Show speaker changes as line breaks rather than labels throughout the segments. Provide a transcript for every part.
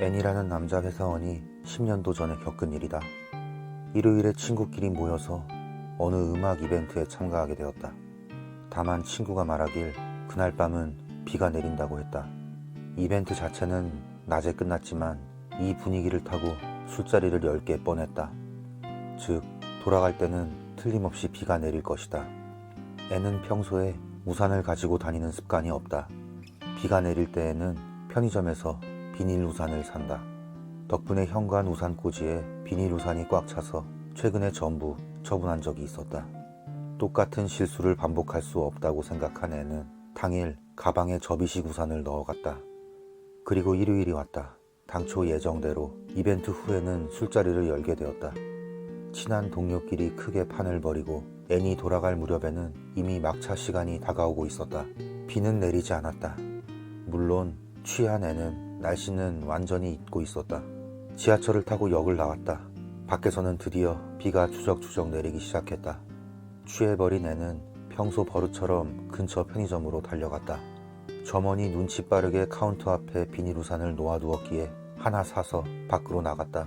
앤이라는 남자 회사원이 10년도 전에 겪은 일이다. 일요일에 친구끼리 모여서 어느 음악 이벤트에 참가하게 되었다. 다만 친구가 말하길 그날 밤은 비가 내린다고 했다. 이벤트 자체는 낮에 끝났지만 이 분위기를 타고 술자리를 열개 뻔했다. 즉, 돌아갈 때는 틀림없이 비가 내릴 것이다. 애는 평소에 우산을 가지고 다니는 습관이 없다. 비가 내릴 때에는 편의점에서 비닐 우산을 산다. 덕분에 현관 우산 꽂이에 비닐 우산이 꽉 차서 최근에 전부 처분한 적이 있었다. 똑같은 실수를 반복할 수 없다고 생각한 애는 당일 가방에 접이식 우산을 넣어갔다. 그리고 일요일이 왔다. 당초 예정대로 이벤트 후에는 술자리를 열게 되었다. 친한 동료끼리 크게 판을 벌이고 애니 돌아갈 무렵에는 이미 막차 시간이 다가오고 있었다. 비는 내리지 않았다. 물론 취한 애는 날씨는 완전히 잊고 있었다. 지하철을 타고 역을 나왔다. 밖에서는 드디어 비가 추적추적 내리기 시작했다. 취해버린 애는 평소 버릇처럼 근처 편의점으로 달려갔다. 점원이 눈치 빠르게 카운터 앞에 비닐 우산을 놓아두었기에 하나 사서 밖으로 나갔다.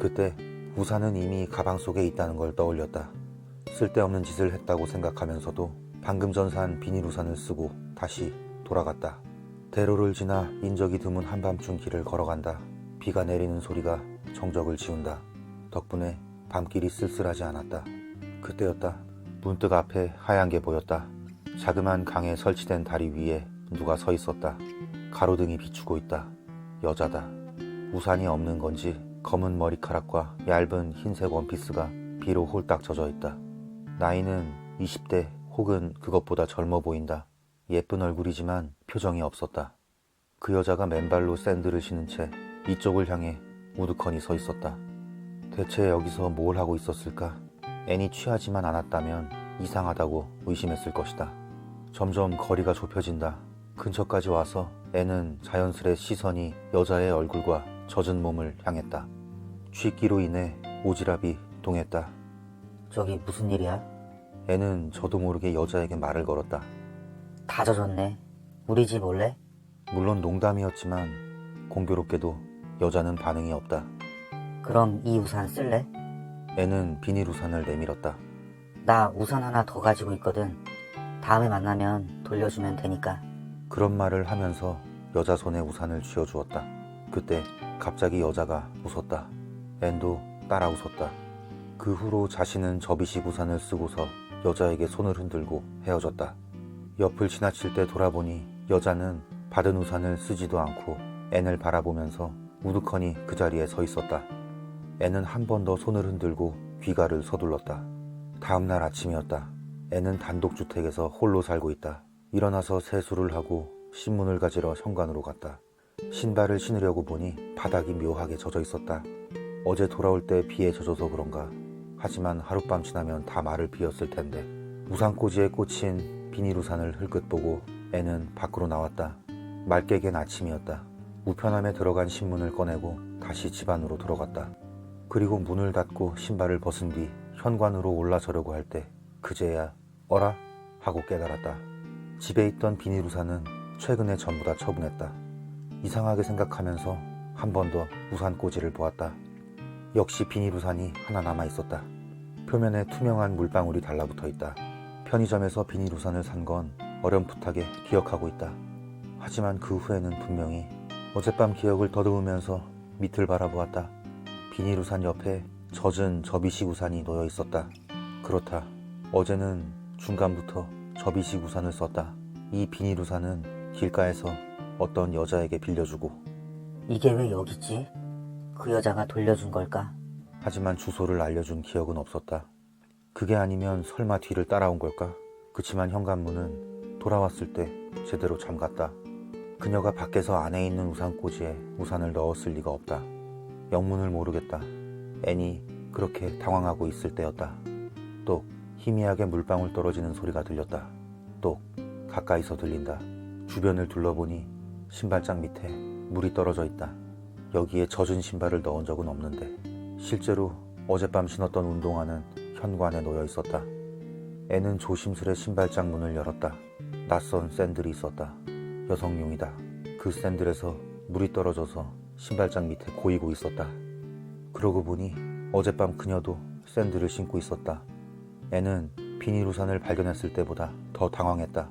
그때 우산은 이미 가방 속에 있다는 걸 떠올렸다. 쓸데없는 짓을 했다고 생각하면서도 방금 전 산 비닐 우산을 쓰고 다시 돌아갔다. 대로를 지나 인적이 드문 한밤중 길을 걸어간다. 비가 내리는 소리가 정적을 지운다. 덕분에 밤길이 쓸쓸하지 않았다. 그때였다. 문득 앞에 하얀 게 보였다. 자그만 강에 설치된 다리 위에 누가 서 있었다. 가로등이 비추고 있다. 여자다. 우산이 없는 건지 검은 머리카락과 얇은 흰색 원피스가 비로 홀딱 젖어 있다. 나이는 20대 혹은 그것보다 젊어 보인다. 예쁜 얼굴이지만 표정이 없었다. 그 여자가 맨발로 샌들을 신은 채 이쪽을 향해 우두커니 서 있었다. 대체 여기서 뭘 하고 있었을까? 애니 취하지만 않았다면 이상하다고 의심했을 것이다. 점점 거리가 좁혀진다. 근처까지 와서 애는 자연스레 시선이 여자의 얼굴과 젖은 몸을 향했다. 취기로 인해 오지랖이 동했다.
저기 무슨 일이야?
애는 저도 모르게 여자에게 말을 걸었다.
다 젖었네. 우리 집 올래?
물론 농담이었지만 공교롭게도 여자는 반응이 없다.
그럼 이 우산 쓸래?
애는 비닐 우산을 내밀었다.
나 우산 하나 더 가지고 있거든. 다음에 만나면 돌려주면 되니까.
그런 말을 하면서 여자 손에 우산을 쥐어주었다. 그때 갑자기 여자가 웃었다. 앤도 따라 웃었다. 그 후로 자신은 접이식 우산을 쓰고서 여자에게 손을 흔들고 헤어졌다. 옆을 지나칠 때 돌아보니 여자는 받은 우산을 쓰지도 않고 앤을 바라보면서 우두커니 그 자리에 서 있었다. 앤은 한 번 더 손을 흔들고 귀가를 서둘렀다. 다음날 아침이었다. 애는 단독주택에서 홀로 살고 있다. 일어나서 세수를 하고 신문을 가지러 현관으로 갔다. 신발을 신으려고 보니 바닥이 묘하게 젖어 있었다. 어제 돌아올 때 비에 젖어서 그런가. 하지만 하룻밤 지나면 다 말을 비웠을 텐데. 우산꽂이에 꽂힌 비닐우산을 흘끗 보고 애는 밖으로 나왔다. 맑게 갠 아침이었다. 우편함에 들어간 신문을 꺼내고 다시 집 안으로 들어갔다. 그리고 문을 닫고 신발을 벗은 뒤 현관으로 올라서려고 할 때 그제야 어라? 하고 깨달았다. 집에 있던 비닐우산은 최근에 전부 다 처분했다. 이상하게 생각하면서 한 번 더 우산 꽂이를 보았다. 역시 비닐우산이 하나 남아 있었다. 표면에 투명한 물방울이 달라붙어 있다. 편의점에서 비닐 우산을 산 건 어렴풋하게 기억하고 있다. 하지만 그 후에는 분명히 어젯밤 기억을 더듬으면서 밑을 바라보았다. 비닐 우산 옆에 젖은 접이식 우산이 놓여 있었다. 그렇다. 어제는 중간부터 접이식 우산을 썼다. 이 비닐 우산은 길가에서 어떤 여자에게 빌려주고
이게 왜 여기 있지? 그 여자가 돌려준 걸까?
하지만 주소를 알려준 기억은 없었다. 그게 아니면 설마 뒤를 따라온 걸까? 그치만 현관문은 돌아왔을 때 제대로 잠갔다. 그녀가 밖에서 안에 있는 우산꽂이에 우산을 넣었을 리가 없다. 영문을 모르겠다. 애니 그렇게 당황하고 있을 때였다. 똑 희미하게 물방울 떨어지는 소리가 들렸다. 똑 가까이서 들린다. 주변을 둘러보니 신발장 밑에 물이 떨어져 있다. 여기에 젖은 신발을 넣은 적은 없는데 실제로 어젯밤 신었던 운동화는 현관에 놓여 있었다. 애는 조심스레 신발장 문을 열었다. 낯선 샌들이 있었다. 여성용이다. 그 샌들에서 물이 떨어져서 신발장 밑에 고이고 있었다. 그러고 보니 어젯밤 그녀도 샌들을 신고 있었다. 애는 비닐 우산을 발견했을 때보다 더 당황했다.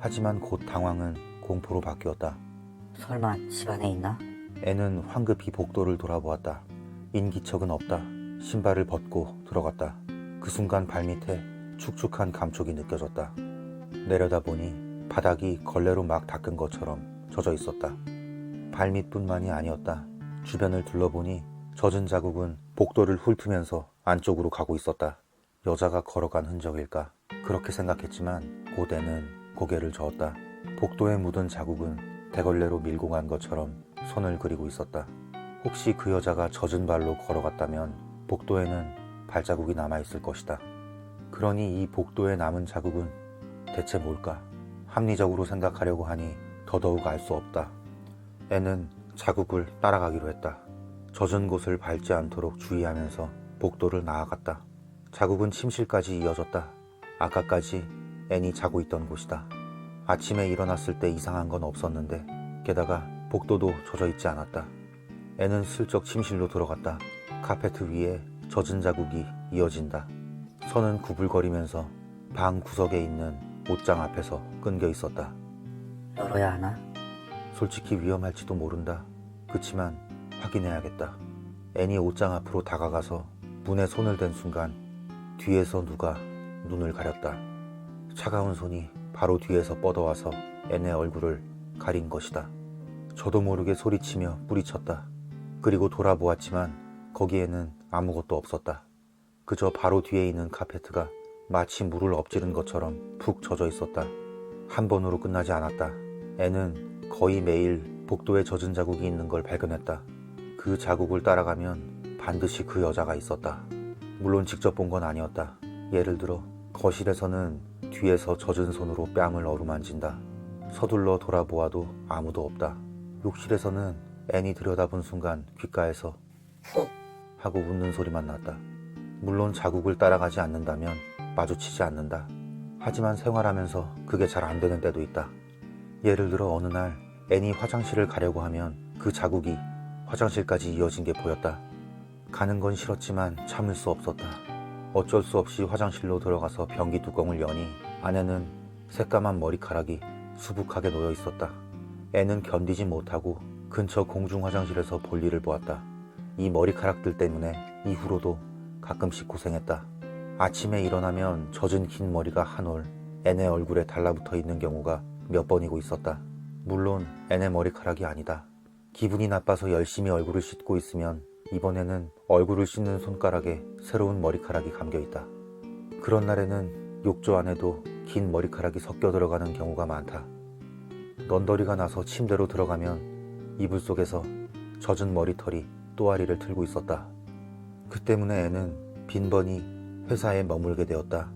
하지만 곧 당황은 공포로 바뀌었다.
설마 집 안에 있나?
애는 황급히 복도를 돌아보았다. 인기척은 없다. 신발을 벗고 들어갔다. 그 순간 발밑에 축축한 감촉이 느껴졌다. 내려다보니 바닥이 걸레로 막 닦은 것처럼 젖어 있었다. 발밑뿐만이 아니었다. 주변을 둘러보니 젖은 자국은 복도를 훑으면서 안쪽으로 가고 있었다. 여자가 걸어간 흔적일까? 그렇게 생각했지만 곧 애는 고개를 저었다. 복도에 묻은 자국은 대걸레로 밀고 간 것처럼 손을 그리고 있었다. 혹시 그 여자가 젖은 발로 걸어갔다면 복도에는 발자국이 남아있을 것이다. 그러니 이 복도에 남은 자국은 대체 뭘까? 합리적으로 생각하려고 하니 더더욱 알 수 없다. 애는 자국을 따라가기로 했다. 젖은 곳을 밟지 않도록 주의하면서 복도를 나아갔다. 자국은 침실까지 이어졌다. 아까까지 애니 자고 있던 곳이다. 아침에 일어났을 때 이상한 건 없었는데 게다가 복도도 젖어 있지 않았다. 애는 슬쩍 침실로 들어갔다. 카페트 위에 젖은 자국이 이어진다. 선은 구불거리면서 방 구석에 있는 옷장 앞에서 끊겨 있었다.
열어야 하나?
솔직히 위험할지도 모른다. 그치만 확인해야겠다. 애니 옷장 앞으로 다가가서 문에 손을 댄 순간 뒤에서 누가 눈을 가렸다. 차가운 손이 바로 뒤에서 뻗어와서 애네 얼굴을 가린 것이다. 저도 모르게 소리치며 뿌리쳤다. 그리고 돌아보았지만 거기에는 아무것도 없었다. 그저 바로 뒤에 있는 카페트가 마치 물을 엎지른 것처럼 푹 젖어 있었다. 한 번으로 끝나지 않았다. 애는 거의 매일 복도에 젖은 자국이 있는 걸 발견했다. 그 자국을 따라가면 반드시 그 여자가 있었다. 물론 직접 본 건 아니었다. 예를 들어 거실에서는 뒤에서 젖은 손으로 뺨을 어루만진다. 서둘러 돌아보아도 아무도 없다. 욕실에서는 애니 들여다본 순간 귓가에서
후!
하고 웃는 소리만 났다. 물론 자국을 따라가지 않는다면 마주치지 않는다. 하지만 생활하면서 그게 잘 안 되는 때도 있다. 예를 들어 어느 날 애니 화장실을 가려고 하면 그 자국이 화장실까지 이어진 게 보였다. 가는 건 싫었지만 참을 수 없었다. 어쩔 수 없이 화장실로 들어가서 변기 뚜껑을 여니 안에는 새까만 머리카락이 수북하게 놓여 있었다. 애는 견디지 못하고 근처 공중 화장실에서 볼일을 보았다. 이 머리카락들 때문에 이후로도 가끔씩 고생했다. 아침에 일어나면 젖은 긴 머리가 한 올 애네 얼굴에 달라붙어 있는 경우가 몇 번이고 있었다. 물론 애네 머리카락이 아니다. 기분이 나빠서 열심히 얼굴을 씻고 있으면 이번에는 얼굴을 씻는 손가락에 새로운 머리카락이 감겨 있다. 그런 날에는 욕조 안에도 긴 머리카락이 섞여 들어가는 경우가 많다. 넌더리가 나서 침대로 들어가면 이불 속에서 젖은 머리털이 또아리를 틀고 있었다. 그 때문에 애는 빈번히 회사에 머물게 되었다.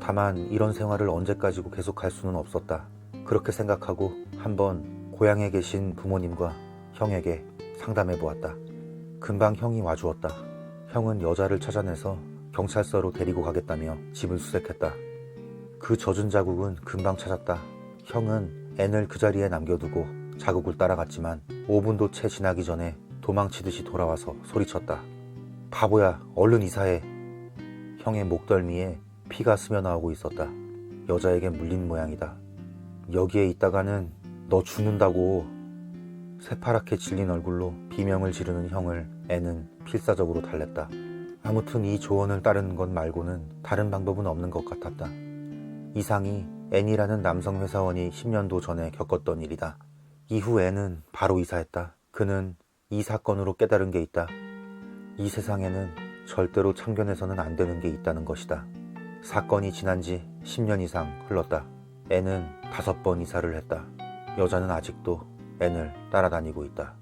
다만 이런 생활을 언제까지고 계속할 수는 없었다. 그렇게 생각하고 한번 고향에 계신 부모님과 형에게 상담해 보았다. 금방 형이 와주었다. 형은 여자를 찾아내서 경찰서로 데리고 가겠다며 집을 수색했다. 그 젖은 자국은 금방 찾았다. 형은 앤을 그 자리에 남겨두고 자국을 따라갔지만 5분도 채 지나기 전에 도망치듯이 돌아와서 소리쳤다. 바보야, 얼른 이사해. 형의 목덜미에 피가 스며 나오고 있었다. 여자에게 물린 모양이다. 여기에 있다가는 너 죽는다고. 새파랗게 질린 얼굴로 비명을 지르는 형을 애는 필사적으로 달랬다. 아무튼 이 조언을 따르는 것 말고는 다른 방법은 없는 것 같았다. 이상이 앤이라는 남성 회사원이 10년도 전에 겪었던 일이다. 이후 앤은 바로 이사했다. 그는 이 사건으로 깨달은 게 있다. 이 세상에는 절대로 참견해서는 안 되는 게 있다는 것이다. 사건이 지난 지 10년 이상 흘렀다. 앤은 다섯 번 이사를 했다. 여자는 아직도 앤을 따라다니고 있다.